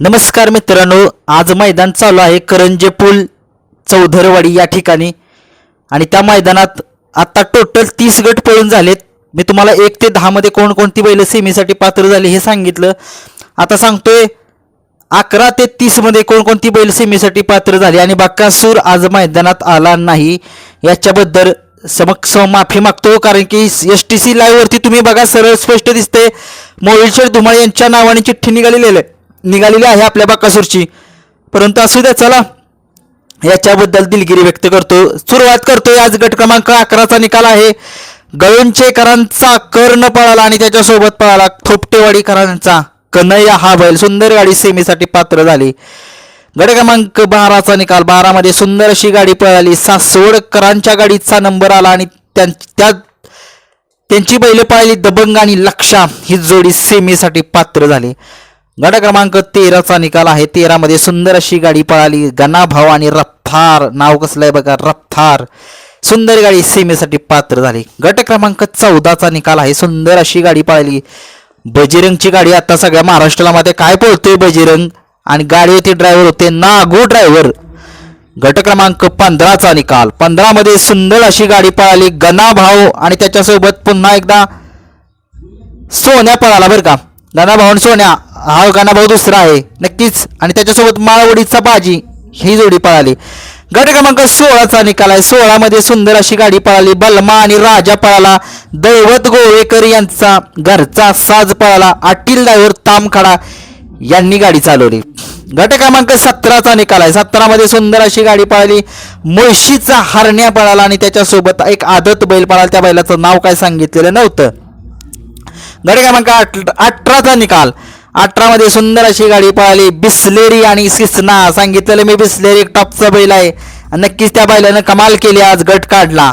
नमस्कार मित्रांनो आज मैदान चालू आहे करंजे पूल चौधरवाडी या ठिकाणी. आणि त्या मैदानात आता टोटल तीस गट पळून झालेत. मी तुम्हाला एक ते दहामध्ये कोणकोणती बैल सेमीसाठी पात्र झाली हे सांगितलं. आता सांगतोय अकरा ते तीसमध्ये कोणकोणती बैल सेमीसाठी पात्र झाली आणि बाकासूर आज मैदानात आला नाही. याच्याबद्दल समक्ष माफी मागतो कारण की एस टी सी लाईव्हवरती तुम्ही बघा सरळ स्पष्ट दिसते मोहिलशेठ धुमाळ यांच्या नावाने चिठ्ठी निघालेली आहे. निघालेली आहे आपल्या बाकासूरची. परंतु असू द्या चला. याच्याबद्दल दिलगिरी व्यक्त करतो. सुरुवात करतोय आज गट क्रमांक अकराचा निकाल आहे. गळुंचेकरांचा कर्ण पळाला आणि त्याच्यासोबत पळाला थोपटेवाडीकरांचा. कन्हैया हा बैल सुंदर गाडी सेमीसाठी पात्र झाली. गट क्रमांक बाराचा निकाल. बारामध्ये सुंदर अशी गाडी पळाली. सासवडकरांच्या गाडीचा नंबर आला आणि त्यां त्या त्यांची बैल पळाली. दबंग आणि लक्षा ही जोडी सेमीसाठी पात्र झाली. गट क्रमांक तेराचा निकाल आहे. तेरामध्ये सुंदर अशी गाडी पळाली. गणाभाव आणि रफ्तार. नाव कसलं आहे बघा? रफ्तार. सुंदर गाडी सीमेसाठी पात्र झाली. गट क्रमांक चौदाचा निकाल आहे. सुंदर अशी गाडी पळाली. बजरंगची गाडी आता सगळ्या महाराष्ट्राला मध्ये काय पळतोय बजरंग? आणि गाडी येथे ड्रायव्हर होते नागू ड्रायव्हर गट क्रमांक पंधराचा निकाल. पंधरामध्ये सुंदर अशी गाडी पळाली. गणाभाव आणि त्याच्यासोबत पुन्हा एकदा सोन्या पळाला बरं का? गणाभाऊ आणि सोन्या. हा गणाभाऊ दुसरा आहे. नक्कीच. आणि त्याच्यासोबत माळवडीचा बाजी ही जोडी पळाली. गट क्रमांक सोळाचा निकाल आहे. सोळामध्ये सुंदर अशी गाडी पळाली. बलमा आणि राजा पळाला. दैवत गोवेकर यांचा घरचा साज पळाला. आटील ड्रायव्हर तामखडा यांनी गाडी चालवली. गट क्रमांक सतराचा निकाल आहे. सतरामध्ये सुंदर अशी गाडी पळाली. मुळशीचा हरण्या पळाला आणि त्याच्यासोबत एक आदत बैल पळाला. त्या बैलाचं नाव काय सांगितलेलं नव्हतं. गट क्रमांक अठराचा निकाल. अठरामध्ये सुंदर अशी गाडी पळाली. बिस्लेरी आणि सिसना. सांगितलेलं मी बिस्लेरी एक टॉपचा बैल आहे. नक्कीच त्या बैलानं कमाल केली आज गट काढला.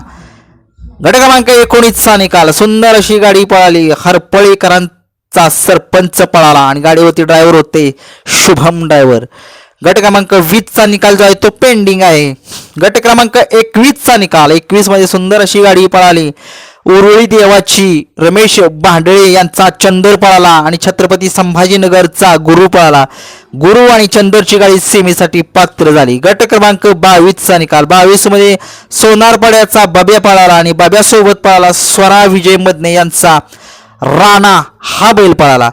गट क्रमांक एकोणीसचा निकाल सुंदर अशी गाडी पळाली. हरपळीकरांचा सरपंच पळाला आणि गाडीवरती ड्रायव्हर होते शुभम ड्रायव्हर गट क्रमांक वीसचा निकाल जो आहे तो पेंडिंग आहे. गट क्रमांक एकवीसचा निकाल एकवीसमध्ये सुंदर अशी गाडी पळाली. उरुळी देवाची रमेश भांडळे यांचा चंदर पळाला आणि छत्रपती संभाजीनगरचा गुरु पळाला. गुरु आणि चंदरची गाडी सेमीसाठी पात्र झाली. गट क्रमांक बावीसचा निकाल. बावीसमध्ये सोनारपाड्याचा बब्या पळाला आणि बब्यासोबत पळाला स्वरा विजय मदने यांचा राणा हा बैल पळाला.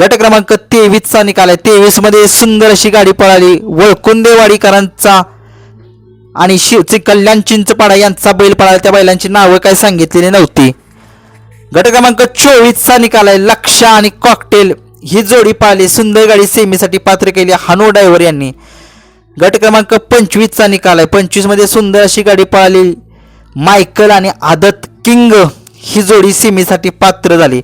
गट क्रमांक तेवीसचा निकाल आहे. तेवीसमध्ये सुंदर अशी गाडी पळाली. वळकुंदेवाडीकरांचा आणि शिवचे कल्याण चिंचपाडा यांचा बैल पळाला. त्या बैलांची नावं काय सांगितलेली नव्हती. गट क्रमांक चोवीसचा निकाल आहे. लक्षा आणि कॉकटेल ही जोडी पाहिली. सुंदर गाडी सेमीसाठी पात्र केली हानो डायव्हर यांनी. गट क्रमांक पंचवीसचा निकाल आहे. पंचवीसमध्ये सुंदर अशी गाडी पळाली. मायकल आणि आदत किंग ही जोडी सेमीसाठी पात्र झाली.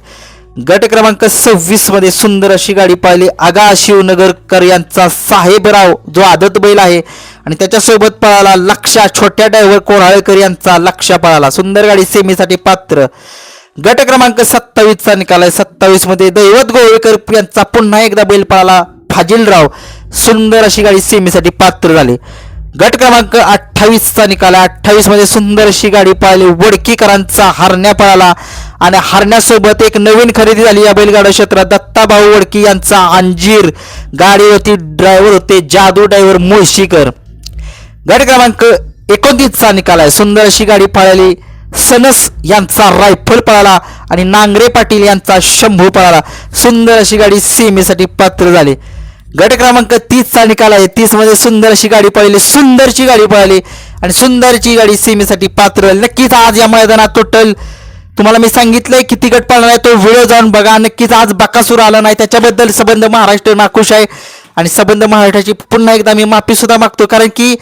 गट क्रमांक सव्वीसमध्ये सुंदर अशी गाडी पाहिली. आगा शिवनगरकर यांचा साहेबराव जो आदत बैल आहे आणि त्याच्यासोबत पळाला लक्षा छोट्या ड्रायव्हर कोराळेकर यांचा लक्षा पळाला. सुंदर गाडी सेमीसाठी पात्र. गट क्रमांक सत्तावीसचा निकाल आहे. सत्तावीसमध्ये दैवत गोवेकर यांचा पुन्हा एकदा बैल पळाला. फाजिलराव सुंदर अशी गाडी सेमीसाठी पात्र झाली. गट क्रमांक अठ्ठावीसचा निकाल आहे. अठ्ठावीसमध्ये सुंदर अशी गाडी पाहिली. वडकीकरांचा हरण्या पळाला. आणि हरण्यासोबत एक नवीन खरेदी झाली. या बैलगाडा क्षेत्रात दत्ताभाऊ वडकी यांचा अंजीर. गाडीवरती ड्रायव्हर होते जादू ड्रायव्हर मुळशीकर. गाडी क्रमांक एकोणतीसचा निकाल आहे. सुंदर अशी गाडी पळाली. सनस यांचा रायफल पळाला आणि नांगरे पाटील यांचा शंभू पळाला. सुंदर अशी गाडी सीमेसाठी पात्र झाली. गट क्रमांक तीसचा निकाल आहे. तीसमध्ये सुंदर अशी गाडी पळली. सुंदरची गाडी पळाली आणि सुंदरची गाडी सीमेसाठी पात्र. झाली नक्कीच आज या मैदानात टोटल तुम्हाला मी सांगितलंय किती गट पाळणार आहे तो व्हिडिओ जाऊन बघा. नक्कीच आज बकासूर आला नाही त्याच्याबद्दल संबंध महाराष्ट्र नाखुश आहे. आणि संबंध महाराष्ट्राची पुन्हा एकदा मी माफी सुद्धा मागतो कारण की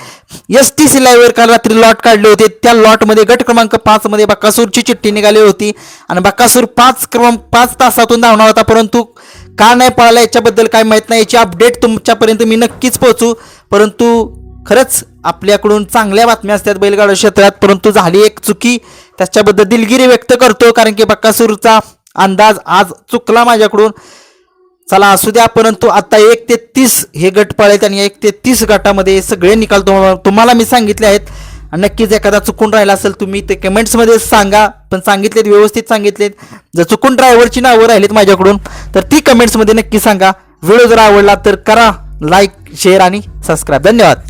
एस टी सी लाईव्हवर काल रात्री लॉट काढले होते. त्या लॉटमध्ये गट क्रमांक पाच मध्ये बकासूरची चिठ्ठी निघाली होती. आणि बकासूर पाच क्रमांक पाच तासातून धावणार होता परंतु का नाही पळाला याच्याबद्दल काय माहीत नाही. याची अपडेट तुमच्यापर्यंत मी नक्कीच पोहोचू. परंतु खरंच आपल्याकडून चांगल्या बातम्या असतात बैलगाडा क्षेत्रात परंतु झाली एक चुकी. त्याच्याबद्दल दिलगिरी व्यक्त करतो कारण की बक्कासूरचा अंदाज आज चुकला माझ्याकडून. चला असू द्या परंतु आता एक ते तीस हे गट पळेल आणि एक ते तीस गटामध्ये सगळे निकाल तुम्हाला मी सांगितले आहेत. आणि नक्कीच एखादा चुकून राहिला असेल तुम्ही ते कमेंट्समध्ये सांगा पण सांगितलेत व्यवस्थित सांगितलेत. जर चुकून ड्रायव्हरची नावं राहिलीत माझ्याकडून तर ती कमेंट्समध्ये नक्की सांगा. व्हिडिओ जर आवडला तर करा लाईक शेअर आणि सबस्क्राईब धन्यवाद.